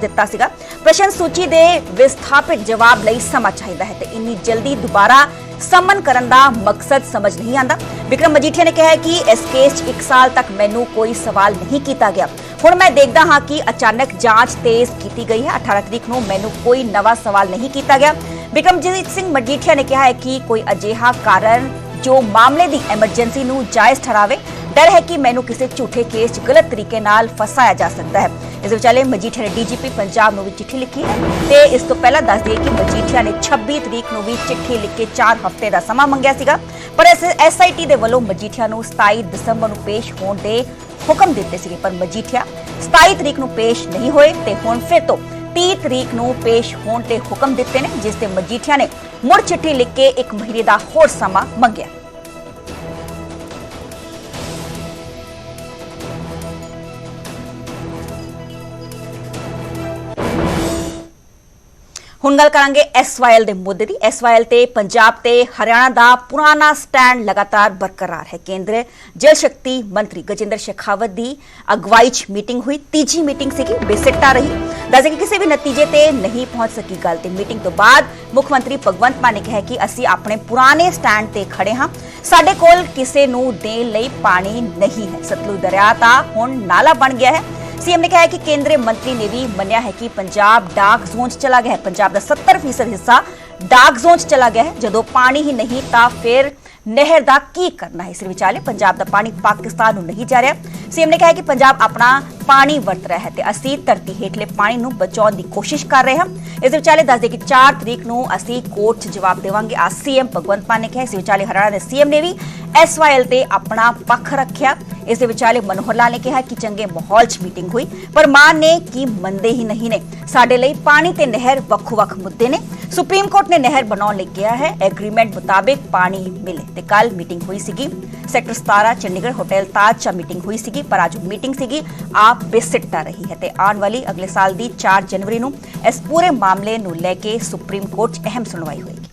ਦਿੱਤਾ ਸੀਗਾ। ਪ੍ਰਸ਼ਨ ਸੂਚੀ ਦੇ ਵਿਸਥਾਪਿਤ ਜਵਾਬ ਲਈ ਸਮਾਂ ਚਾਹੀਦਾ ਹੈ ਤੇ ਇੰਨੀ ਜਲਦੀ ਦੁਬਾਰਾ ਸਮਨ ਕਰਨ ਦਾ ਮਕਸਦ ਸਮਝ ਨਹੀਂ ਆਂਦਾ। ਵਿਕਰਮ ਮਜੀਠੀਆ ਨੇ ਕਿਹਾ ਹੈ ਕਿ ਇਸ ਕੇਸ 'ਚ 1 ਸਾਲ ਤੱਕ ਮੈਨੂੰ ਕੋਈ ਸਵਾਲ ਨਹੀਂ ਕੀਤਾ ਗਿਆ। ਹੁਣ ਮੈਂ ਦੇਖਦਾ ਹਾਂ ਕਿ ਅਚਾਨਕ ਜਾਂਚ ਤੇਜ਼ ਕੀਤੀ ਗਈ ਹੈ। 18 ਤਰੀਕ ਨੂੰ ਮੈਨੂੰ ਕੋਈ ਨਵਾਂ ਸਵਾਲ ਨਹੀਂ ਕੀਤਾ ਗਿਆ। ਵਿਕਰਮਜੀਤ ਸਿੰਘ ਮਜੀਠੀਆ ਨੇ ਕਿਹਾ ਹੈ ਕਿ ਕੋਈ ਅਜਿਹਾ ਕਾਰਨ ਜੋ ਮਾਮਲੇ ਦੀ ਐਮਰਜੈਂਸੀ ਨੂੰ ਜਾਇਜ਼ ਠਹਿਰਾਵੇ ਡਰ ਹੈ ਕਿ ਮੈਨੂੰ ਕਿਸੇ ਝੂਠੇ ਕੇਸ 'ਚ ਗਲਤ ਤਰੀਕੇ ਨਾਲ ਫਸਾਇਆ ਜਾ ਸਕਦਾ ਹੈ। ਇਸ ਵਿਚਾਲੇ ਮਜੀਠੀਆ ਨੇ ਡੀਜੀਪੀ ਪੰਜਾਬ ਨੂੰ ਵੀ ਚਿੱਠੀ ਲਿਖੀ ਹੈ ਤੇ ਇਸ ਤੋਂ ਪਹਿਲਾਂ ਦੱਸ ਦਈਏ ਕਿ ਮਜੀਠੀਆ ਨੇ 26 ਤਰੀਕ ਨੂੰ ਵੀ ਚਿੱਠੀ ਲਿਖ ਕੇ 4 ਹਫ਼ਤੇ ਦਾ ਸਮਾਂ ਮੰਗਿਆ ਸੀਗਾ, ਪਰ ਐਸਆਈਟੀ ਦੇ ਵੱਲੋਂ ਮਜੀਠੀਆ ਨੂੰ 27 ਦਸੰਬਰ ਨੂੰ ਪੇਸ਼ ਹੋਣ ਦੇ ਹੁਕਮ ਦਿੱਤੇ ਸੀਗੇ, ਪਰ ਮਜੀਠੀਆ 27 ਤਰੀਕ ਨੂੰ ਪੇਸ਼ ਨਹੀਂ ਹੋਏ ਤੇ ਹੁਣ ਫਿਰ ਤੋਂ 30 ਤਰੀਕ ਨੂੰ ਪੇਸ਼ ਹੋਣ ਦੇ ਹੁਕਮ ਦਿੱਤੇ ਨੇ, ਜਿਸ ਤੇ ਮਜੀਠੀਆ ਨੇ ਮੁੜ ਚਿੱਠੀ ਲਿਖ ਕੇ ਇੱਕ ਮਹੀਨੇ ਦਾ ਹੋਰ ਸਮਾਂ ਮੰਗਿਆ। ਹੁਣ ਗੱਲ ਕਰਾਂਗੇ ਐਸਵਾਈਐਲ ਦੇ ਮੁੱਦੇ ਦੀ। ਐਸਵਾਈਐਲ ਤੇ ਪੰਜਾਬ ਤੇ ਹਰਿਆਣਾ ਦਾ ਪੁਰਾਣਾ ਸਟੈਂਡ ਲਗਾਤਾਰ ਬਰਕਰਾਰ ਹੈ। ਕੇਂਦਰ ਜਲ ਸ਼ਕਤੀ ਮੰਤਰੀ ਗਜੇਂਦਰ ਸ਼ੇਖਾਵਤ ਦੀ ਅਗਵਾਈ 'ਚ ਮੀਟਿੰਗ ਹੋਈ। ਤੀਜੀ ਮੀਟਿੰਗ ਸੀਗੀ ਬੇਸਿਕਤਾ ਰਹੀ। ਦੱਸੇ ਕਿ ਕਿਸੇ ਵੀ ਨਤੀਜੇ ਤੇ ਨਹੀਂ ਪਹੁੰਚ ਸਕੀ ਗੱਲ ਤੇ ਮੀਟਿੰਗ ਤੋਂ ਬਾਅਦ ਮੁੱਖ ਮੰਤਰੀ ਭਗਵੰਤ ਮਾਨ ਨੇ ਕਿਹਾ ਕਿ ਅਸੀਂ ਆਪਣੇ ਪੁਰਾਣੇ ਸਟੈਂਡ ਤੇ ਖੜੇ ਹਾਂ। ਸਾਡੇ ਕੋਲ ਕਿਸੇ ਨੂੰ ਦੇਣ ਲਈ ਪਾਣੀ ਨਹੀਂ ਹੈ। ਸਤਲੁਜ ਦਰਿਆ ਤਾਂ ਹੁਣ ਨਾਲਾ ਬਣ ਗਿਆ ਹੈ। ਸੀਐਮ ਨੇ ਕਿਹਾ ਹੈ ਕਿ ਕੇਂਦਰੀ ਮੰਤਰੀ ਨੇ ਵੀ ਮੰਨਿਆ ਹੈ ਕਿ ਪੰਜਾਬ ਡਾਕ ਜ਼ੋਨ 'ਚ ਚਲਾ ਗਿਆ ਹੈ। ਪੰਜਾਬ ਦਾ 70% ਹਿੱਸਾ ਡਾਕ ਜ਼ੋਨ 'ਚ ਚਲਾ ਗਿਆ ਹੈ। ਜਦੋਂ ਪਾਣੀ ਹੀ ਨਹੀਂ ਤਾਂ ਫਿਰ ਨਹਿਰ ਦਾ ਕੀ ਕਰਨਾ ਹੈ? ਇਸ ਵਿਚਾਲੇ ਪੰਜਾਬ ਦਾ ਪਾਣੀ ਪਾਕਿਸਤਾਨ ਨੂੰ ਨਹੀਂ ਜਾ ਰਿਹਾ। ਸੀਐਮ ਨੇ ਕਿਹਾ ਹੈ ਕਿ ਪੰਜਾਬ ਆਪਣਾ ਪਾਣੀ ਵਰਤ ਰਿਹਾ ਹੈ ਤੇ ਅਸੀਂ ਧਰਤੀ ਹੇਠਲੇ ਪਾਣੀ ਨੂੰ ਬਚਾਉਣ ਦੀ ਕੋਸ਼ਿਸ਼ ਕਰ ਰਹੇ ਹਾਂ। ਇਸ ਵਿਚਾਲੇ ਦੱਸਦੇ ਕਿ 4 ਤਰੀਕ ਨੂੰ ਅਸੀਂ ਕੋਰਟ 'ਚ ਜਵਾਬ ਦੇਵਾਂਗੇ। ਆ ਸੀਐਮ ਭਗਵੰਤ ਮਾਨ ਨੇ ਕਿਹਾ। ਇਸ ਵਿਚਾਲੇ ਹਰਿਆਣਾ ਦੇ ਸੀਐਮ ਨੇ ਵੀ ਐਸਵਾਈਐਲ ਤੇ ਆਪਣਾ ਪੱਖ ਰੱਖਿਆ। ਇਸ ਦੇ ਵਿਚਾਲੇ ਮਨੋਹਰ ਲਾਲ ਨੇ ਕਿਹਾ ਕਿ ਚੰਗੇ ਮਾਹੌਲ 'ਚ ਮੀਟਿੰਗ ਹੋਈ। ਪਰ ਮਾਨ ਨੇ ਕੀ ਮੰਨਦੇ ਹੀ ਨਹੀਂ ਨੇ। ਸਾਡੇ ਲਈ ਪਾਣੀ ਤੇ ਨਹਿਰ ਵੱਖ-ਵੱਖ ਮੁੱਦੇ ਨੇ। ਸੁਪਰੀਮ ਕੋਰਟ ਨੇ ਨਹਿਰ ਬਣਾਉਣ ਲਈ ਕਿਹਾ ਹੈ। ਐਗਰੀਮੈਂਟ ਮੁਤਾਬਿਕ ਪਾਣੀ ਮਿਲੇ ਤੇ ਕੱਲ ਮੀਟਿੰਗ ਹੋਈ ਸੀਗੀ। ਸੈਕਟਰ 17 ਚੰਡੀਗੜ੍ਹ ਹੋਟਲ ਤਾਜ 'ਚ ਮੀਟਿੰਗ ਹੋਈ ਸੀਗੀ, ਪਰ ਅੱਜ ਮੀਟਿੰਗ ਸੀਗੀ। ਆਪ ਬੇਸਿੱਟਾ ਰਹੀ ਹੈ ਤੇ ਆਉਣ ਵਾਲੀ ਅਗਲੇ ਸਾਲ ਦੀ 4 ਜਨਵਰੀ ਨੂੰ ਇਸ ਪੂਰੇ ਮਾਮਲੇ ਨੂੰ ਲੈ ਕੇ ਸੁਪਰੀਮ ਕੋਰਟ 'ਚ ਅਹਿਮ ਸੁਣਵਾਈ ਹੋਏਗੀ।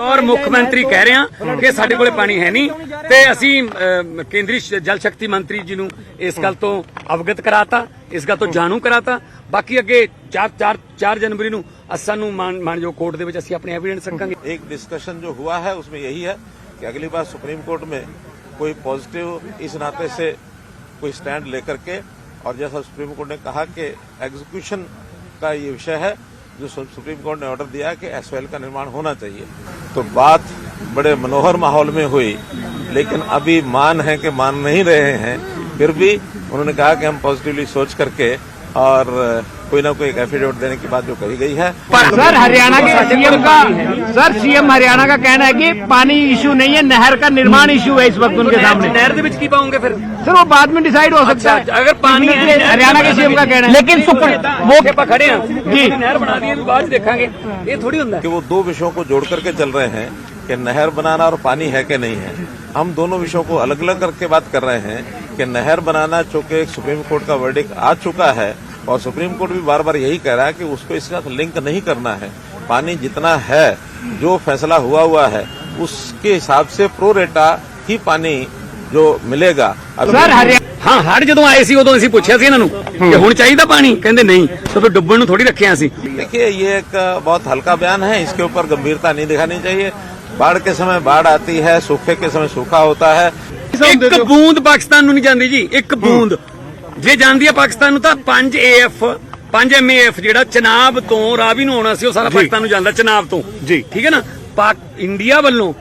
ਔਰ ਮੁੱਖ ਮੰਤਰੀ ਕਹਿ ਰਹੇ ਹਾਂ ਕਿ ਸਾਡੇ ਕੋਲੇ ਪਾਣੀ ਹੈ ਨਹੀਂ ਤੇ ਅਸੀਂ ਅਮ, ਕੇਂਦਰੀ ਸ਼- ਜਲ ਸ਼ਕਤੀ ਮੰਤਰੀ ਜੀ ਨੂੰ ਇਸ ਗੱਲ ਤੋਂ ਅਵਗਤ ਕਰਾਤਾ ਇਸ ਗੱਲ ਤੋਂ ਜਾਣੂ ਕਰਾਤਾ ਬਾਕੀ ਅੱਗੇ 4 4 4 ਜਨਵਰੀ ਨੂੰ ਅਸਾਂ ਨੂੰ ਮਾਨ ਮਾਨਯੋਗ ਕੋਰਟ ਦੇ ਵਿੱਚ ਅਸੀਂ ਆਪਣੇ ਐਵੀਡੈਂਸ ਰੱਖਾਂਗੇ एक डिस्कशन जो हुआ है उसमें यही है कि अगली बार सुप्रीम कोर्ट में कोई पॉजिटिव इस नाते से कोई स्टैंड लेकर के और जैसा सुप्रीम कोर्ट ने कहा कि एग्जीक्यूशन का ये विषय है जो सुप्रीम कोर्ट ने ऑर्डर दिया कि एसओएल का निर्माण होना चाहिए। तो बात बड़े मनोहर माहौल में हुई, लेकिन अभी मान है कि मान नहीं रहे हैं, फिर भी उन्होंने कहा कि हम पॉजिटिवली सोच करके और कोई ना कोई एफिडेविट देने की बात जो कही गई है। पर तो सर हरियाणा के सीएम का सर सीएम हरियाणा का कहना है कि पानी इशू नहीं है नहर का निर्माण इशू है इस वक्त उनके सामने। नहर के बीच की पाऊँगे फिर। सर वो बाद में डिसाइड हो सकता अच्छा, है। अगर पानी हरियाणा के सीएम का कहना है। लेकिन वो खड़े हैं जी। तो नहर बना दी बाद देखेंगे। ये थोड़ी होता है। वो दो विषयों को जोड़ करके चल रहे हैं कि नहर बनाना और पानी है कि नहीं है। हम दोनों विषयों को अलग अलग करके बात कर रहे हैं कि नहर बनाना चूँकि सुप्रीम कोर्ट का वर्डिक आ चुका है और सुप्रीम कोर्ट भी बार बार यही कह रहा है कि उसको इसके साथ लिंक नहीं करना है पानी जितना है जो फैसला हुआ हुआ है उसके हिसाब से प्रो रेटा ही पानी जो मिलेगा अभी- सर हरियाणा ਹਾਂ ਹੜ ਜਦੋਂ ਆਏ ਸੀ ਉਦੋਂ ਅਸੀਂ ਪੁੱਛਿਆ ਸੀ ਇਹਨਾਂ ਨੂੰ ਕਿ ਹੁਣ ਚਾਹੀਦਾ ਪਾਣੀ ਕਹਿੰਦੇ ਨਹੀਂ ਤਾਂ ਫਿਰ ਡੁੱਬਣ ਨੂੰ ਥੋੜੀ ਰੱਖਿਆ ਸੀ देखिए ये एक बहुत हल्का बयान है इसके ऊपर गंभीरता नहीं दिखानी चाहिए बाढ़ के समय बाढ़ आती है सूखे के समय सूखा होता है ਇੱਕ ਬੂੰਦ ਪਾਕਿਸਤਾਨ ਨੂੰ ਨਹੀਂ ਜਾਂਦੀ ਜੀ ਇੱਕ ਬੂੰਦ ਜੇ ਜਾਂਦੀ ਹੈ ਪਾਕਿਸਤਾਨ ਨੂੰ ਤਾਂ 5 ਏਐਫ 5 ਐਮਏਐਫ ਜਿਹੜਾ ਚਨਾਬ ਤੋਂ ਰਾਵੀ ਨੂੰ ਆਉਣਾ ਸੀ ਉਹ ਸਾਰਾ ਪਾਕਿਸਤਾਨ ਨੂੰ ਜਾਂਦਾ ਚਨਾਬ ਤੋਂ ਜੀ ਠੀਕ ਹੈ ਨਾ ਪਾਕ ਇੰਡੀਆ ਵੱਲੋਂ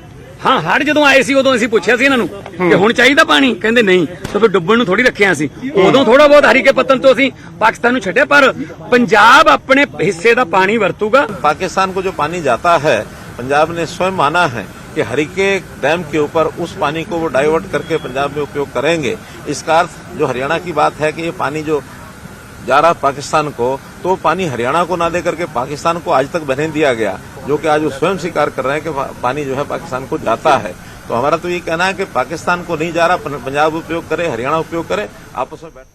ਹਾਂ ਹੜ ਜਦੋਂ ਆਏ ਸੀ ਉਦੋਂ ਅਸੀਂ ਪੁੱਛਿਆ ਸੀ ਇਹਨਾਂ ਨੂੰ ਕਿ ਹੁਣ ਚਾਹੀਦਾ ਪਾਣੀ ਕਹਿੰਦੇ ਨਹੀਂ ਤਾਂ ਫਿਰ ਡੁੱਬਣ ਨੂੰ ਥੋੜੀ ਰੱਖਿਆ ਸੀ ਉਦੋਂ ਥੋੜਾ ਬਹੁਤ ਹਰੀਕੇ ਪਤਨ ਤੋਂ ਅਸੀਂ ਪਾਕਿਸਤਾਨ ਨੂੰ ਛੱਡਿਆ ਪਰ ਪੰਜਾਬ ਆਪਣੇ ਹਿੱਸੇ ਦਾ ਪਾਣੀ ਵਰਤੂਗਾ पाकिस्तान को जो पानी जाता है पंजाब ने स्वयं माना है कि हरिके डैम के ऊपर उस पानी को वो डाइवर्ट करके पंजाब में उपयोग करेंगे। इसका अर्थ जो हरियाणा की बात है कि ये पानी जो जा रहा पाकिस्तान को तो पानी हरियाणा को ना दे करके पाकिस्तान को आज तक बने दिया गया, जो कि आज वो स्वयं स्वीकार कर रहे हैं कि पानी जो है पाकिस्तान को जाता है। तो हमारा तो ये कहना है कि पाकिस्तान को नहीं जा रहा पंजाब उपयोग करे, हरियाणा उपयोग करे, आपस में बैठ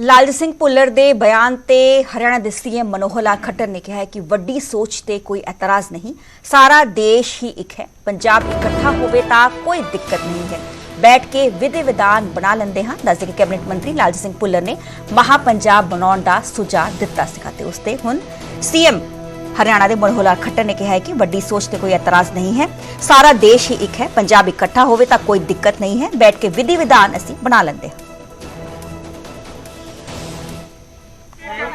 ਲਾਲਜੀਤ ਸਿੰਘ ਭੁੱਲਰ ਦੇ ਬਿਆਨ ਤੇ ਹਰਿਆਣਾ ਦੇ ਸੀਐਮ ਮਨੋਹਰ ਲਾਲ ਖੱਟਰ ਨੇ ਕਿਹਾ ਹੈ ਕਿ ਵੱਡੀ ਸੋਚ ਤੇ ਕੋਈ ਇਤਰਾਜ਼ ਨਹੀਂ। ਸਾਰਾ ਦੇਸ਼ ਹੀ ਇੱਕ ਹੈ। ਪੰਜਾਬ ਇਕੱਠਾ ਹੋਵੇ ਤਾਂ ਕੋਈ ਦਿੱਕਤ ਨਹੀਂ ਹੈ। ਬੈਠ ਕੇ ਵਿਧੀ ਵਿਧਾਨ ਬਣਾ ਲੈਂਦੇ ਹਾਂ ਦੱਸਦੇ ਕਿ ਕੈਬਨਿਟ ਮੰਤਰੀ ਲਾਲਜੀਤ ਸਿੰਘ ਭੁੱਲਰ ਨੇ ਮਹਾ ਪੰਜਾਬ ਬਣਾਉਣ ਦਾ ਸੁਝਾਅ ਦਿੱਤਾ ਸੀਗਾ ਤੇ ਉਸ ਤੇ ਹੁਣ ਸੀਐਮ ਹਰਿਆਣਾ ਦੇ ਮਨੋਹਰ ਲਾਲ ਖੱਟਰ ਨੇ ਕਿਹਾ ਹੈ ਕਿ ਵੱਡੀ ਸੋਚ ਤੇ ਕੋਈ ਇਤਰਾਜ਼ ਨਹੀਂ ਹੈ। ਸਾਰਾ ਦੇਸ਼ ਹੀ ਇੱਕ ਹੈ। ਪੰਜਾਬ ਇਕੱਠਾ ਹੋਵੇ ਤਾਂ ਕੋਈ ਦਿੱਕਤ ਨਹੀਂ ਹੈ। ਬੈਠ ਕੇ ਵਿਧੀ ਵਿਧਾਨ ਅਸੀਂ ਬਣਾ ਲੈਂਦੇ ਹਾਂ।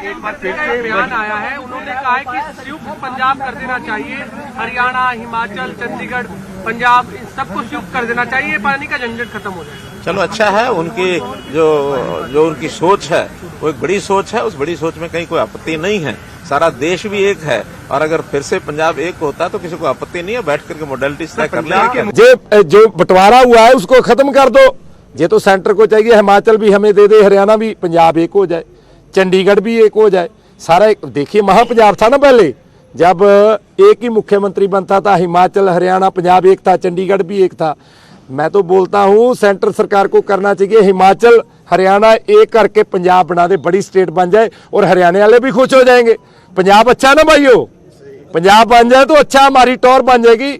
एक बार फिर से बयान आया है। उन्होंने कहा है कि संयुक्त पंजाब कर देना चाहिए। हरियाणा हिमाचल चंडीगढ़ पंजाब इन सबको संयुक्त कर देना चाहिए। पानी का झंझट खत्म हो जाए चलो अच्छा है उनकी जो जो उनकी सोच है वो एक बड़ी सोच है। उस बड़ी सोच में कहीं कोई आपत्ति नहीं है। सारा देश भी एक है। और अगर फिर से पंजाब एक होता तो किसी को आपत्ति नहीं है। बैठ करके मोडेलिटीज तय कर लेंगे। जे जो बंटवारा हुआ है उसको खत्म कर दो। ये तो सेंटर को चाहिए। हिमाचल भी हमें दे दे हरियाणा भी पंजाब एक हो जाए। चंडीगढ़ भी एक हो जाए सारा एक देखिए महापंजाब था ना पहले जब एक ही मुख्यमंत्री बनता था हिमाचल हरियाणा पंजाब एक था चंडीगढ़ भी एक था मैं तो बोलता हूँ सेंटर सरकार को करना चाहिए हिमाचल हरियाणा एक करके पंजाब बना दे बड़ी स्टेट बन जाए और हरियाणा वाले भी खुश हो जाएंगे पंजाब अच्छा ना भाइयों पंजाब बन जाए तो अच्छा हमारी टॉर बन जाएगी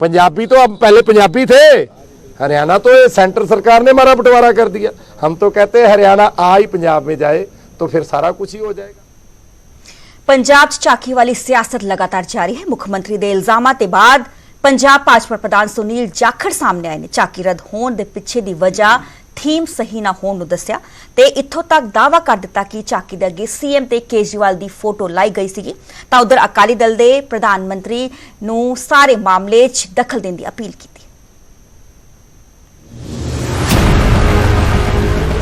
पंजाबी तो अब पहले पंजाबी थे हरियाणा तो ये सेंटर सरकार ने हमारा बंटवारा कर दिया हम तो कहते हैं हरियाणा आ ही पंजाब में जाए तो फिर सारा कुछ ही हो जाएगा ਪੰਜਾਬ 'ਚ ਝਾਕੀ ਵਾਲੀ ਸਿਆਸਤ ਲਗਾਤਾਰ ਜਾਰੀ ਹੈ ਮੁੱਖ ਮੰਤਰੀ ਦੇ ਇਲਜ਼ਾਮਾਂ ਤੇ ਬਾਅਦ ਪੰਜਾਬ ਭਾਜਪਾ ਪ੍ਰਧਾਨ ਸੁਨੀਲ ਜਾਖੜ ਸਾਹਮਣੇ ਆਏ ਨੇ ਝਾਕੀ ਰੱਦ ਹੋਣ ਦੇ ਪਿੱਛੇ ਦੀ ਵਜ੍ਹਾ ਥੀਮ ਸਹੀ ਨਾ ਹੋਣ ਨੂੰ ਦੱਸਿਆ ਤੇ ਇੱਥੋਂ ਤੱਕ ਦਾਅਵਾ ਕਰ ਦਿੱਤਾ ਕਿ ਝਾਕੀ ਦੇ ਅੱਗੇ ਸੀਐਮ ਤੇ ਕੇਜਰੀਵਾਲ ਦੀ ਫੋਟੋ ਲਾਈ ਗਈ ਸੀਗੀ ਤਾਂ ਉਧਰ ਅਕਾਲੀ ਦਲ ਦੇ ਪ੍ਰਧਾਨ ਮੰਤਰੀ ਨੂੰ ਸਾਰੇ ਮਾਮਲੇ 'ਚ ਦਖਲ ਦੇਣ ਦੀ ਅਪੀਲ ਕੀਤੀ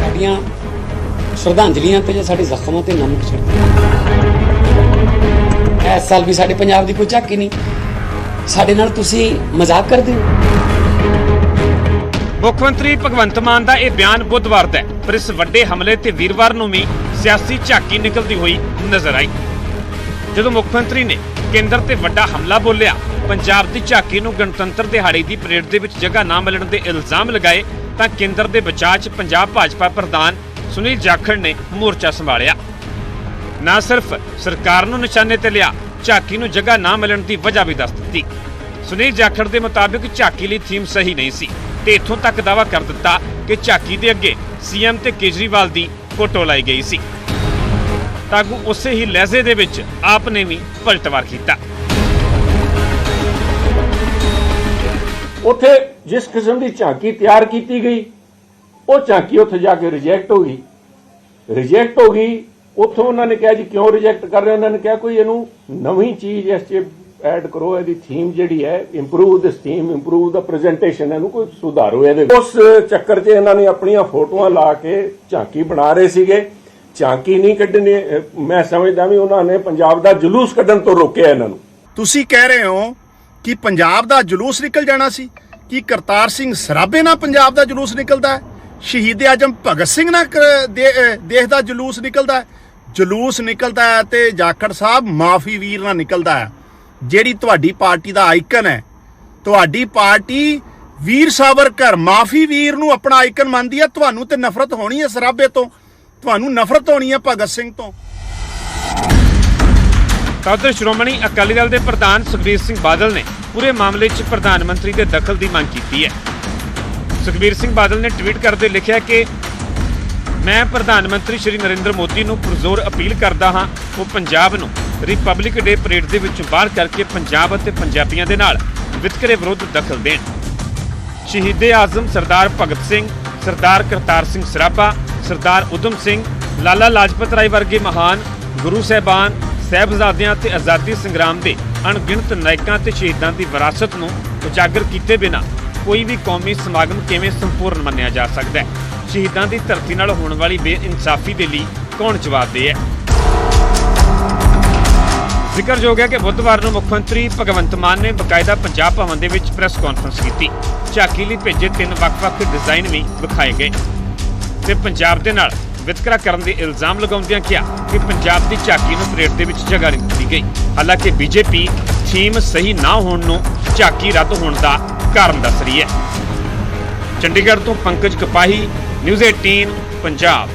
ਸਾਡੀਆਂ ਸ਼ਰਧਾਂਜਲੀਆਂ ਤੇ ਜਾਂ ਸਾਡੇ ਜ਼ਖਮਾਂ ਤੇ ਨਮਕ ਛਿੜਕਦੇ। ਇਸ ਸਾਲ ਵੀ ਸਾਡੇ ਪੰਜਾਬ ਦੀ ਕੋਈ ਝਾਕੀ ਨਹੀਂ। ਸਾਡੇ ਨਾਲ ਤੁਸੀਂ ਮਜ਼ਾਕ ਕਰਦੇ ਹੋ? ਮੁੱਖ ਮੰਤਰੀ ਭਗਵੰਤ ਮਾਨ ਦਾ ਇਹ ਬਿਆਨ ਬੁੱਧਵਾਰ ਦਾ ਹੈ, ਪਰ ਇਸ ਵੱਡੇ ਹਮਲੇ ਤੇ ਵੀਰਵਾਰ ਨੂੰ ਵੀ ਸਿਆਸੀ ਝਾਕੀ ਨਿਕਲਦੀ ਹੋਈ ਨਜ਼ਰ ਆਈ। ਜਦੋਂ ਮੁੱਖ ਮੰਤਰੀ ਨੇ ਕੇਂਦਰ ਤੇ ਵੱਡਾ ਹਮਲਾ ਬੋਲਿਆ, ਪੰਜਾਬ ਦੀ ਝਾਕੀ ਨੂੰ ਗਣਤੰਤਰ ਦਿਹਾੜੇ ਦੀ ਪਰੇਡ ਦੇ ਵਿੱਚ ਜਗ੍ਹਾ ਨਾ ਮਿਲਣ ਦੇ ਇਲਜ਼ਾਮ ਲਗਾਏ, ਤਾਂ ਕੇਂਦਰ ਦੇ ਬਚਾਅ 'ਚ ਪੰਜਾਬ ਭਾਜਪਾ ਪ੍ਰਧਾਨ ਸੁਨੀਲ ਜਾਖੜ ਨੇ ਮੋਰਚਾ ਸੰਭਾਲਿਆ। ਨਾ ਸਿਰਫ ਸਰਕਾਰ ਨੂੰ ਨਿਸ਼ਾਨੇ ਤੇ ਲਿਆ, ਝਾਕੀ ਨੂੰ ਜਗ੍ਹਾ ਨਾ ਮਿਲਣ ਦੀ ਵਜ੍ਹਾ ਵੀ ਦੱਸ ਦਿੱਤੀ। ਸੁਨੀਲ ਜਾਖੜ ਦੇ ਮੁਤਾਬਿਕ ਝਾਕੀ ਲਈ ਥੀਮ ਸਹੀ ਨਹੀਂ ਸੀ ਤੇ ਇੱਥੋਂ ਤੱਕ ਦਾਅਵਾ ਕਰ ਦਿੱਤਾ ਕਿ ਝਾਕੀ ਦੇ ਅੱਗੇ ਸੀਐਮ ਤੇ ਕੇਜਰੀਵਾਲ ਦੀ ਫੋਟੋ ਲਾਈ ਗਈ ਸੀ। ਤਾਗੂ ਉਸੇ ਹੀ ਲਹਿਜ਼ੇ ਦੇ ਵਿੱਚ ਆਪ ਨੇ ਵੀ ਪਲਟਵਾਰ ਕੀਤਾ। ਉੱਥੇ ਜਿਸ ਕਿਸਮ ਦੀ ਝਾਕੀ ਤਿਆਰ ਕੀਤੀ ਗਈ ਉਹ ਝਾਂਕੀ ਉੱਥੇ ਜਾ ਕੇ ਰਿਜੈਕਟ ਹੋ ਗਈ। ਰਿਜੈਕਟ ਹੋ ਗਈ, ਉੱਥੋਂ ਉਹਨਾਂ ਨੇ ਕਿਹਾ ਜੀ, ਕਿਉਂ ਰਿਜੈਕਟ ਕਰ ਰਹੇ ਉਹਨਾਂ ਨੇ ਕਿਹਾ, ਕੋਈ ਇਹਨੂੰ ਨਵੀਂ ਚੀਜ਼ ਇਸ 'ਚ ਐਡ ਕਰੋ, ਇਹਦੀ ਥੀਮ ਜਿਹੜੀ ਹੈ ਇੰਪਰੂਵ ਦਿਸ ਥੀਮ ਇੰਪਰੂਵ ਦਾ ਪ੍ਰੈਜੈਂਟੇਸ਼ਨ ਇਹਨੂੰ ਕੋਈ ਸੁਧਾਰੋ ਇਹਦੇ ਉਸ ਚੱਕਰ 'ਚ ਇਹਨਾਂ ਨੇ ਆਪਣੀਆਂ ਫੋਟੋਆਂ ਲਾ ਕੇ ਝਾਂਕੀ ਬਣਾ ਰਹੇ ਸੀਗੇ। ਝਾਂਕੀ ਨਹੀਂ ਕੱਢਣੀ, ਮੈਂ ਸਮਝਦਾ ਵੀ ਉਹਨਾਂ ਨੇ ਪੰਜਾਬ ਦਾ ਜਲੂਸ ਕੱਢਣ ਤੋਂ ਰੋਕਿਆ ਇਹਨਾਂ ਨੂੰ। ਤੁਸੀਂ ਕਹਿ ਰਹੇ ਹੋ ਕਿ ਪੰਜਾਬ ਦਾ ਜਲੂਸ ਨਿਕਲ ਜਾਣਾ ਸੀ, ਕਿ ਕਰਤਾਰ ਸਿੰਘ ਸਰਾਭੇ ਨਾਲ ਪੰਜਾਬ ਦਾ ਜਲੂਸ ਨਿਕਲਦਾ ਹੈ? ਸ਼ਹੀਦ ਆਜਮ ਭਗਤ ਸਿੰਘ ਨਾਲ ਦੇਸ਼ ਦਾ ਜਲੂਸ ਨਿਕਲਦਾ ਜਲੂਸ ਨਿਕਲਦਾ ਹੈ ਤੇ ਜਾਖੜ ਸਾਹਿਬ ਮਾਫੀ ਵੀਰ ਨਾਲ ਨਿਕਲਦਾ ਹੈ। ਜਿਹੜੀ ਤੁਹਾਡੀ ਪਾਰਟੀ ਦਾ ਆਈਕਨ ਹੈ। ਤੁਹਾਡੀ ਪਾਰਟੀ ਵੀਰ ਸਾਵਰਕਰ ਮਾਫੀ ਵੀਰ ਨੂੰ ਆਪਣਾ ਆਈਕਨ ਮੰਨਦੀ ਹੈ। ਤੁਹਾਨੂੰ ਤੇ ਨਫ਼ਰਤ ਹੋਣੀ ਹੈ ਸਰਾਭੇ ਤੋਂ। ਤੁਹਾਨੂੰ ਨਫ਼ਰਤ ਹੋਣੀ ਹੈ ਭਗਤ ਸਿੰਘ ਤੋਂ। ਤਾਂ ਸ਼੍ਰੋਮਣੀ ਅਕਾਲੀ ਦਲ ਦੇ ਪ੍ਰਧਾਨ ਸੁਖਬੀਰ ਸਿੰਘ ਬਾਦਲ ਨੇ ਪੂਰੇ ਮਾਮਲੇ 'ਚ ਪ੍ਰਧਾਨ ਮੰਤਰੀ ਦੇ ਦਖਲ ਦੀ ਮੰਗ ਕੀਤੀ ਹੈ। ਸੁਖਬੀਰ ਸਿੰਘ ਬਾਦਲ ਨੇ ਟਵੀਟ ਕਰਦੇ ਲਿਖਿਆ ਕਿ ਮੈਂ ਪ੍ਰਧਾਨ ਮੰਤਰੀ ਸ਼੍ਰੀ ਨਰਿੰਦਰ ਮੋਦੀ ਨੂੰ ਪੁਰਜ਼ੋਰ ਅਪੀਲ ਕਰਦਾ ਹਾਂ, ਉਹ ਪੰਜਾਬ ਨੂੰ ਰਿਪਬਲਿਕ ਡੇ ਪਰੇਡ ਦੇ ਵਿੱਚੋਂ ਬਾਹਰ ਕਰਕੇ ਪੰਜਾਬ ਅਤੇ ਪੰਜਾਬੀਆਂ ਦੇ ਨਾਲ ਵਿਤਕਰੇ ਵਿਰੁੱਧ ਦਖਲ ਦੇਣ। ਸ਼ਹੀਦੇ ਆਜ਼ਮ ਸਰਦਾਰ ਭਗਤ ਸਿੰਘ, ਸਰਦਾਰ ਕਰਤਾਰ ਸਿੰਘ ਸਰਾਭਾ, ਸਰਦਾਰ ਉਦਮ ਸਿੰਘ, ਲਾਲਾ ਲਾਜਪਤ ਰਾਏ ਵਰਗੇ ਮਹਾਨ ਗੁਰੂ ਸਾਹਿਬਾਨ, ਸਹਿਬਜ਼ਾਦਿਆਂ ਤੇ ਆਜ਼ਾਦੀ ਸੰਗਰਾਮ ਦੇ ਅਣਗਿਣਤ ਨਾਇਕਾਂ ਤੇ ਸ਼ਹੀਦਾਂ ਦੀ ਵਿਰਾਸਤ ਨੂੰ ਉਜਾਗਰ ਕੀਤੇ ਬਿਨਾ ਕੋਈ ਵੀ ਕੌਮੀ ਸਮਾਗਮ ਕਿਵੇਂ ਸੰਪੂਰਨ ਮੰਨਿਆ ਜਾ ਸਕਦਾ ਹੈ? ਸ਼ਹੀਦਾਂ ਦੀ ਧਰਤੀ ਨਾਲ ਹੋਣ ਵਾਲੀ ਬੇਇਨਸਾਫੀ ਦੇ ਲਈ ਕੌਣ ਜਵਾਬ ਦੇ ਹੈ? ਜ਼ਿਕਰਯੋਗ ਹੈ ਕਿ ਬੁੱਧਵਾਰ ਨੂੰ ਮੁੱਖ ਮੰਤਰੀ ਭਗਵੰਤ ਮਾਨ ਨੇ ਬਕਾਇਦਾ ਪੰਜਾਬ ਭਵਨ ਦੇ ਵਿੱਚ ਪ੍ਰੈਸ ਕਾਨਫਰੰਸ ਕੀਤੀ। ਝਾਕੀ ਲਈ ਭੇਜੇ ਤਿੰਨ ਵੱਖ-ਵੱਖ ਡਿਜ਼ਾਈਨ ਵੀ ਵਿਖਾਏ ਗਏ। ਤੇ ਪੰਜਾਬ ਦੇ ਨਾਲ ਵਿਤਕਰਾ ਕਰਨ ਦੇ ਇਲਜ਼ਾਮ ਲਗਾਉਂਦਿਆਂ ਕਿਹਾ ਕਿ ਪੰਜਾਬ ਦੀ ਝਾਕੀ ਨੂੰ ਪਰੇਡ ਦੇ ਵਿੱਚ ਜਗ੍ਹਾ ਨਹੀਂ ਦਿੱਤੀ ਗਈ। ਹਾਲਾਂਕਿ ਬੀਜੇਪੀ ਥੀਮ ਸਹੀ ਨਾ ਹੋਣ ਨੂੰ ਝਾਕੀ ਰੱਦ ਹੋਣ ਦਾ ਕਾਰਨ ਦੱਸ ਰਹੀ ਹੈ। ਚੰਡੀਗੜ੍ਹ ਤੋਂ ਪੰਕਜ ਕਪਾਹੀ ਨਿਊਜ਼ 18 ਪੰਜਾਬ।